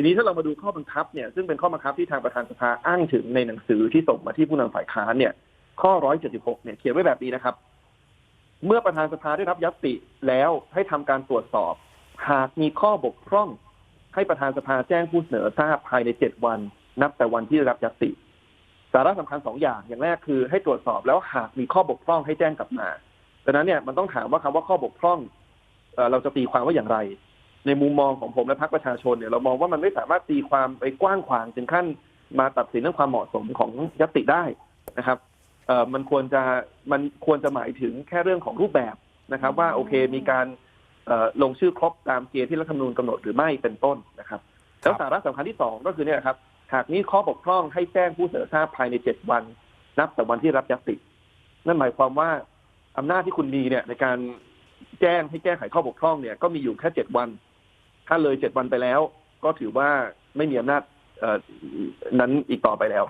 ทีนี้ถ้าเรามาดูข้อบังคับเนี่ยซึ่งเป็นข้อบังคับที่ทางประธานสภาอ้างถึงในหนังสือที่ส่งมาที่ผู้นำฝ่ายค้านเนี่ย ข้อ 176 เนี่ยเขียนไว้แบบนี้นะครับ เมื่อประธานสภาได้รับยัตติแล้วให้ทำการตรวจสอบ หากมีข้อบกพร่อง ให้ประธานสภาแจ้งผู้เสนอทราบภายใน7วัน นับแต่วันที่ได้รับยัตติสาระสำคัญสองอย่างอย่างแรกคือ ให้ตรวจสอบแล้วหากมีข้อบกพร่องให้แจ้งกลับมาดังนั้นเนี่ยมันต้องถามว่าคำว่าข้อบกพร่องเราจะตีความว่าอย่างไร ในมุมมองของผมและพรรคประชาชนเนี่ยเรามองว่ามันไม่สามารถตีความไปกว้างขวางถึงขั้นมาตัดสินเรื่องความเหมาะสมของยติได้นะครับเอ่อมันควรจะมันควรจะหมายถึงแค่เรื่องของรูปแบบนะครับ ว่าโอเคมีการเอ่อลงชื่อครบตามเกณฑ์ที่รัฐธรรมนูญกำหนดหรือไม่เป็นต้นนะครับแล้วสาระสำคัญที่สองก็คือเนี่ยครับหากมีข้อบกพร่องให้แจ้งผู้เสนอทราบภายในเจ็ดวัน นับแต่วันที่รับยตตินั่นหมายความว่าอำนาจที่คุณมีเนี่ยในการ แจ้งให้แก้ไขข้อบกพร่องเนี่ยก็มีอยู่แค่เจ็ดวัน ถ้าเลยเจ็ดวันไปแล้ว ก็ถือว่าไม่มีอำนาจนั้นอีกต่อไปแล้ว